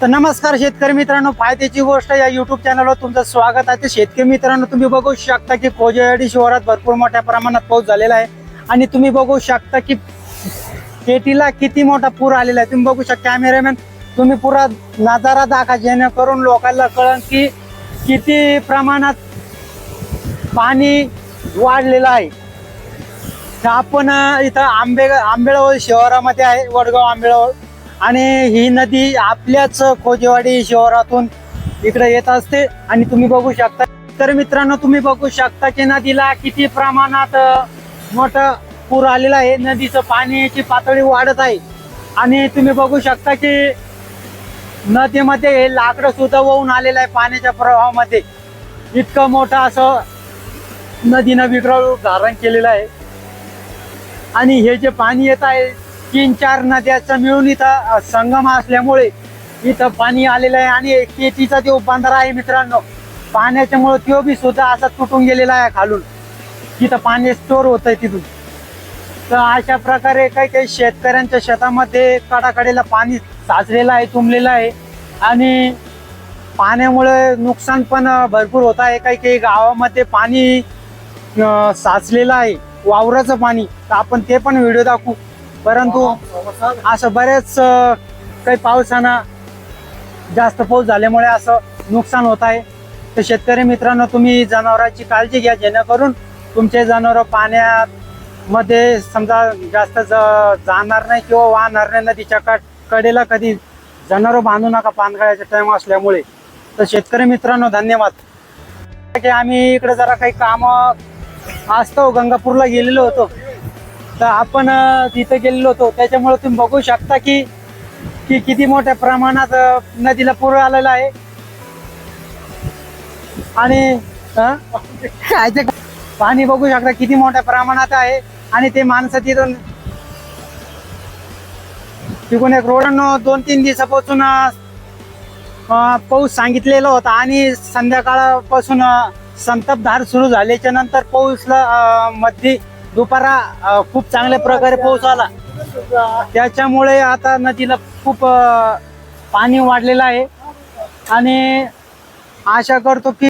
तर नमस्कार शेतकरी मित्रांनो फायद्याची गोष्ट या युट्यूब चॅनलवर तुमचं स्वागत आहे. तर शेतकरी मित्रांनो तुम्ही बघू शकता की कोजेवाडी शहरात भरपूर मोठ्या प्रमाणात पाऊस झालेला आहे. आणि तुम्ही बघू शकता की केटीला किती मोठा पूर आलेला आहे. तुम्ही बघू शकता कॅमेरामॅन तुम्ही पुरा नजारा दाखा जेणेकरून लोकांना कळन की किती प्रमाणात पाणी वाढलेलं आहे. तर आपण इथं आंबे आंबेळवळ शहरामध्ये आहे वडगाव आंबेळवळ. आणि ही नदी आपल्याच खोजेवाडी शहरातून इकडे येत असते. आणि तुम्ही बघू शकता. तर मित्रांनो तुम्ही बघू शकता की नदीला किती प्रमाणात अं, मोठं पूर आलेला आहे. नदीचं पाण्याची पातळी वाढत आहे. आणि तुम्ही बघू शकता की नदीमध्ये हे लाकडं सुद्धा वाहून आलेलं आहे पाण्याच्या प्रवाहामध्ये. इतकं मोठं असं नदीनं विक्राळ धारण केलेलं आहे. आणि हे जे पाणी येत आहे तीन चार नद्याचा मिळून इथं संगम असल्यामुळे इथं पाणी आलेलं आहे आणि केटीचा जो बंधारा आहे मित्रांनो पाण्याच्यामुळे तो बी सुद्धा असा तुटून गेलेला आहे खालून. तिथं पाणी स्टोर होत आहे तिथून. तर अशा प्रकारे काही काही शेतकऱ्यांच्या शेतामध्ये कडाकडेला पाणी साचलेलं आहे तुंबलेलं आहे आणि पाण्यामुळे नुकसान पण भरपूर होत आहे. काही काही गावामध्ये पाणी साचलेलं आहे वावराचं पाणी. तर आपण ते पण व्हिडिओ दाखवू. परंतु असं बरेच काही पावसानं जास्त पाऊस झाल्यामुळे असं नुकसान होत आहे. तर शेतकरी मित्रांनो तुम्ही जनावरांची काळजी घ्या जेणेकरून तुमचे जनावरं पाण्यात मध्ये समजा जास्त ज- जाणार नाही किंवा वाहणार नाही नदीच्या का कडेला कधी जनावरं बांधू नका पानगळ्याचा टाईम असल्यामुळे. तर शेतकरी मित्रांनो धन्यवाद. की आम्ही इकडे जरा काही कामं असतो गंगापूरला गेलेलो होतो. तर आपण तिथं गेलेलो होतो. त्याच्यामुळे तुम्ही बघू शकता की की किती मोठ्या प्रमाणात नदीला पूर आलेला आहे. आणि काय पाणी बघू शकता किती मोठ्या प्रमाणात आहे. आणि ते माणसं तिथून तिकडून एक रोड दोन तीन दिवसापासून पाऊस सांगितलेला होता. आणि संध्याकाळपासून अं, संततधार सुरू झाल्याच्यानंतर पाऊसला मध्ये दुपारा खूप चांगल्या प्रकारे पाऊस आला. त्याच्यामुळे आता नदीला खूप पाणी वाढलेलं आहे. आणि आशा करतो की